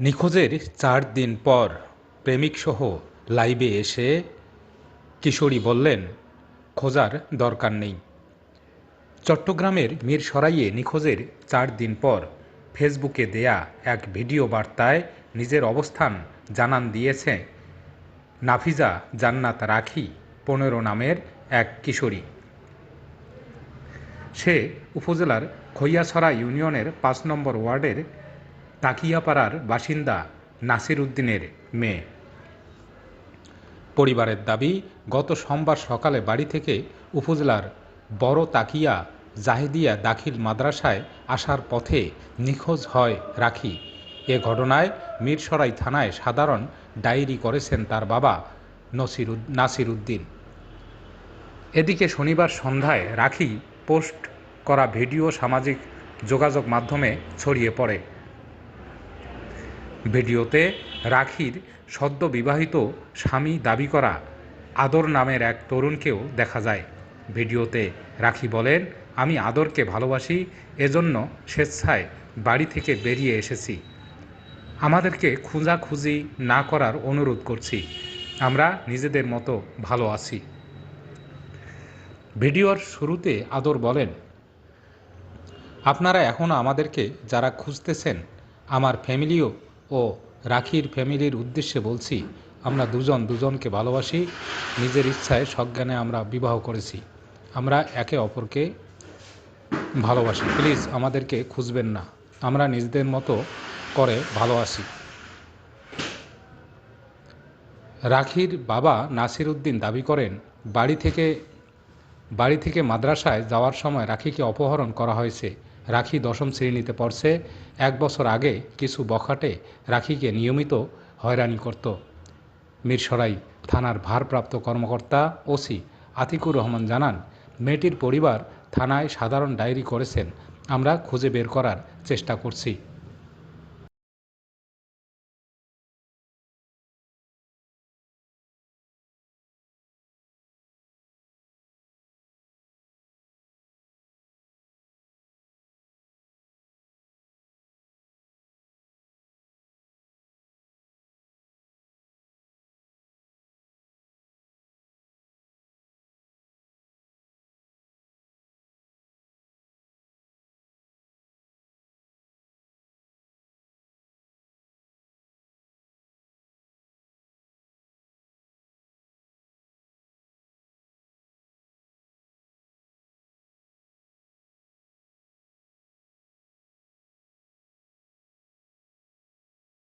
নিখোঁজের চার দিন পর প্রেমিকসহ লাইভে এসে কিশোরী বললেন, খোঁজার দরকার নেই। চট্টগ্রামের মিরসরাইয়ে নিখোঁজের চার দিন পর ফেসবুকে দেয়া এক ভিডিও বার্তায় নিজের অবস্থান জানান দিয়েছে নাফিজা জান্নাত রাখি পনেরো নামের এক কিশোরী। সে উপজেলার খৈয়াছড়া ইউনিয়নের পাঁচ নম্বর ওয়ার্ডের তাকিয়াপাড়ার বাসিন্দা নাসির উদ্দিনের মেয়ে। পরিবারের দাবি, গত সোমবার সকালে বাড়ি থেকে উপজেলার বড় তাকিয়া জাহেদিয়া দাখিল মাদ্রাসায় আসার পথে নিখোঁজ হয় রাখি। এ ঘটনায় মিরসরাই থানায় সাধারণ ডায়েরি করেছেন তার বাবা নসির নাসির উদ্দিন এদিকে শনিবার সন্ধ্যায় রাখি পোস্ট করা ভিডিও সামাজিক যোগাযোগ মাধ্যমে ছড়িয়ে পড়ে। ভিডিওতে রাখির সদ্য বিবাহিত স্বামী দাবি করা আদর নামের এক তরুণকেও দেখা যায়। ভিডিওতে রাখি বলেন, আমি আদরকে ভালোবাসি, এজন্য স্বেচ্ছায় বাড়ি থেকে বেরিয়ে এসেছি। আমাদেরকে খুঁজাখুঁজি না করার অনুরোধ করছি। আমরা নিজেদের মতো ভালো আছি। ভিডিওর শুরুতে আদর বলেন, আপনারা এখনও আমাদেরকে যারা খুঁজতেছেন, আমার ফ্যামিলিও ও রাখির ফ্যামিলির উদ্দেশ্যে বলছি, আমরা দুজন দুজনকে ভালোবাসি, নিজের ইচ্ছায় সজ্ঞানে আমরা বিবাহ করেছি। আমরা একে অপরকে ভালোবাসি। প্লিজ, আমাদেরকে খুঁজবেন না। আমরা নিজেদের মতো করে ভালোবাসি রাখির বাবা নাসির উদ্দিন দাবি করেন, বাড়ি থেকে বাড়ি থেকে মাদ্রাসায় যাওয়ার সময় রাখিকে অপহরণ করা হয়েছে। রাখি দশম শ্রেণীতে পড়ছে। এক বছর আগে কিছু বখাটে রাখিকে নিয়মিত হয়রানি করত। মিরসরাই থানার ভারপ্রাপ্ত কর্মকর্তা ওসি আতিকুর রহমান জানান, মেয়েটির পরিবার থানায় সাধারণ ডায়েরি করেছেন। আমরা খুঁজে বের করার চেষ্টা করছি।